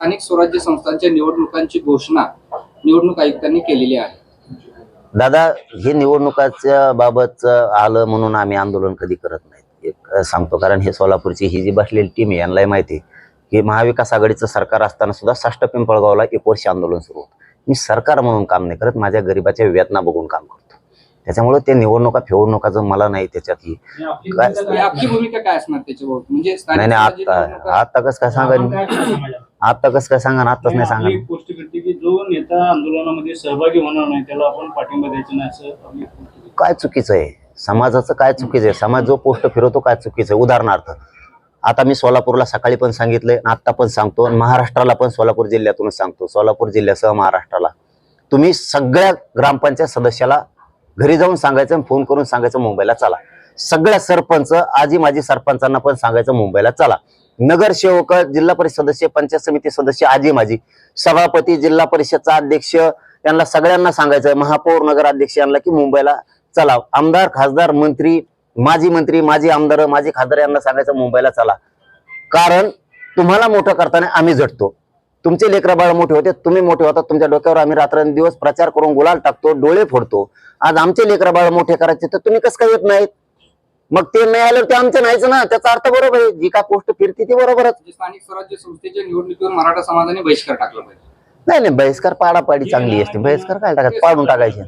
स्थानिक स्वराज्य संस्थांच्या निवडणुकांची घोषणा निवडणूक आयुक्तांनी केलेली आहे. दादा हे निवडणुकाच्या बाबत आलं म्हणून आम्ही आंदोलन कधी करत नाही एक सांगतो कारण हे सोलापूरची ही जी बसलेली टीम आहे यांनाही माहिती आहे की महाविकास आघाडीचं सरकार असताना सुद्धा साष्ट पिंपळगावला एक वर्ष आंदोलन सुरू होतं. मी सरकार म्हणून काम नाही करत माझ्या गरिबाच्या वेदना बघून काम करतो. त्याच्यामुळे ते निवडणुका फेवडणुकाचं मला नाही त्याच्यात ही काय? म्हणजे नाही आता आता कसं काय सांगा आता कसं काय सांगा आताच नाही सांगा आपली एक गोष्ट करते की जो नेता आंदोलनामध्ये सहभागी होणार नाही त्याला आपण पाठिंबा द्यायचा नाही असं आपली एक गोष्ट करते. काय चुकीचं आहे? समाजाचं काय चुकीचं आहे? समाज जो पोस्ट फिरवतो काय चुकीचं आहे? उदाहरणार्थ आता मी सोलापूरला सकाळी पण सांगितलंय आणि आता पण सांगतो आणि महाराष्ट्राला पण सोलापूर जिल्ह्यातूनच सांगतो. सोलापूर जिल्ह्यासह महाराष्ट्राला. तुम्ही सगळ्या ग्रामपंचायत सदस्याला घरी जाऊन सांगायचं आणि फोन करून सांगायचं मुंबईला चला. सगळ्या सरपंच आजी माजी सरपंचांना पण सांगायचं मुंबईला चला. नगरसेवक जिल्हा परिषद सदस्य पंचायत समिती सदस्य आजी माजी. सभापती जिल्हा परिषदचा अध्यक्ष यांना सगळ्यांना सांगायचं महापौर नगराध्यक्ष यांना की मुंबईला चला. आमदार खासदार मंत्री माजी मंत्री माजी आमदार माजी खासदार यांना सांगायचं मुंबईला चला. कारण तुम्हाला मोठं करताना आम्ही झटतो. तुमचे लेकरा बाळ मोठे होते तुम्ही मोठे होता तुमच्या डोक्यावर आम्ही रात्रंदिवस प्रचार करून गुलाल टाकतो डोळे फोडतो. आज आमचे लेकरा बाळ मोठे करायचे तर तुम्ही कसं काय येत नाहीत? मग ते नाही आलं ते आमचं नाहीच ना त्याचा अर्थ बरोबर आहे. जी का पोस्ट फिरते ती बरोबरच. म्हणजे स्थानिक स्वराज्य संस्थेच्या निवडणुकीवर मराठा समाजाने बहिष्कार टाकला पाहिजे. नाही नाही बहिष्कार पाडापाडी चांगली असते. बहिष्कार काय टाकायचं? पाडून टाकायचे.